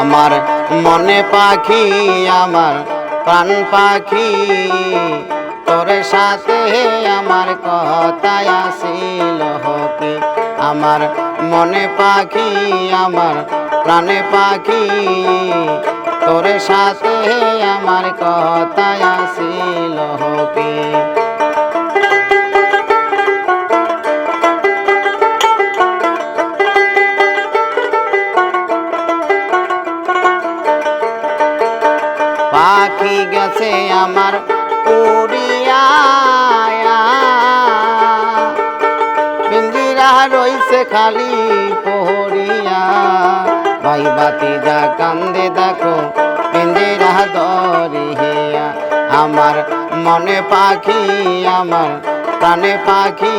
আমার মনে পাখি, আমার প্রাণ পাখি। তোর সাথে আমার কথায় আসিল হকি আমার মনে পাখি, আমার প্রাণে পাখি। তোর সাথে আমার কথায় আসিল হকি আমার উড়িয়া পিঞ্জিরা রইছে খালি পহরিয়া। ভাই বাতি যা কান্দে দেখো পিঞ্জিরা দরিয়া আমার মনে পাখি, আমার প্রাণে পাখি।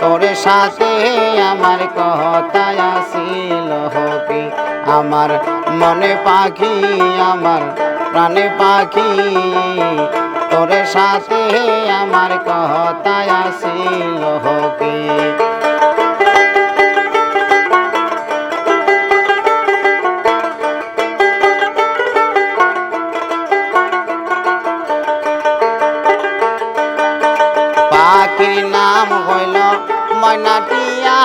তোর সাথে আমার কথায় আসিল হকি। আমার মনে পাখি, আমার প্রাণে পাখি তোর সাথে আমার কথায় আসিল হকি। পাখির নাম হইল ময়নাটিয়া।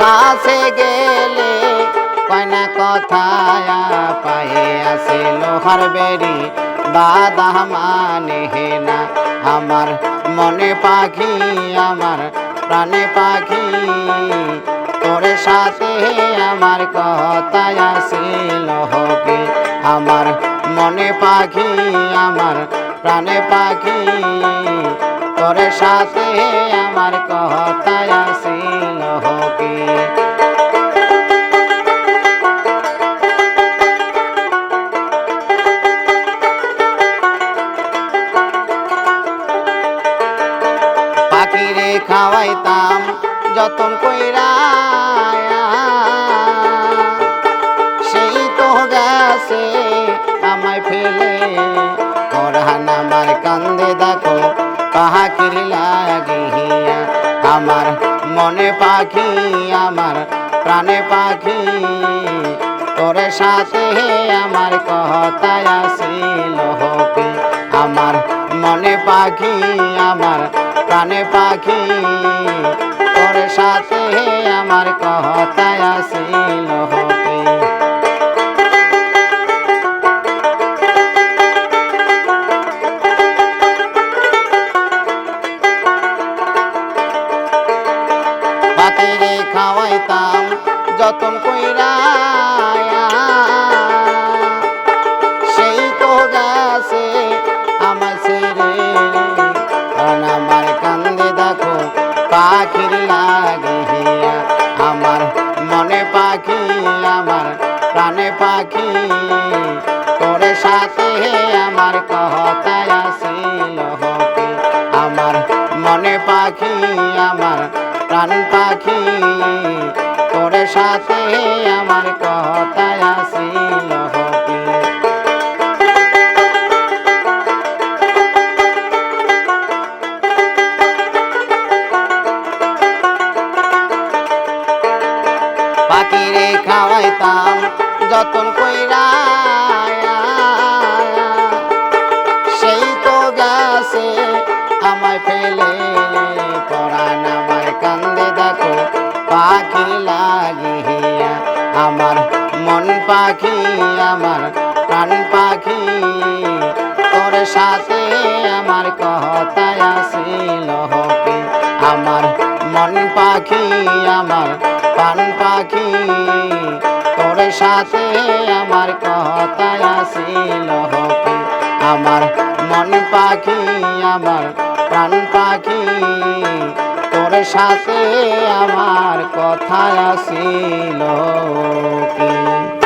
কাছে কয়না কথায় পায়ে আসে লোহার বেরি বাদা মানে না আমার মনে পাখি, আমার প্রাণে পাখি। তোর সাথে আমার কথায় আসিল হকি, আমার মনে পাখি, আমার প্রাণে পাখি। তোর সাথে আমার কথায় আসিল হকি। খাওয়াইতাম, যতন কইরা সেই তো গেছে আমায় ফেলে পড়ান আমার কান্দে দেখো পাখির লাগিয়া আমার মনে পাখি, আমার প্রাণে পাখি, তোর সাথে আমার কথায় আসিল হকি। আমার মনে পাখি আমার প্রাণে পাখি। তোর সাথে আমার কথায় আসিল পাখিরে খাওয়াইতাম যতন কইরা লাগিয়া আমার মনে পাখি, আমার প্রাণে পাখি। তোর সাথে আমার কথায় আসিল হকি আমার মনে পাখি, আমার প্রাণ পাখি। তোর সাথে আমার কথায় আসিল খাওয়াইতাম যতন কইরা সাথে আমার কথায় আসিল লহকে আমার মন পাখি, আমার প্রাণ পাখি, তোর সাথে আমার কথায় আসিল কি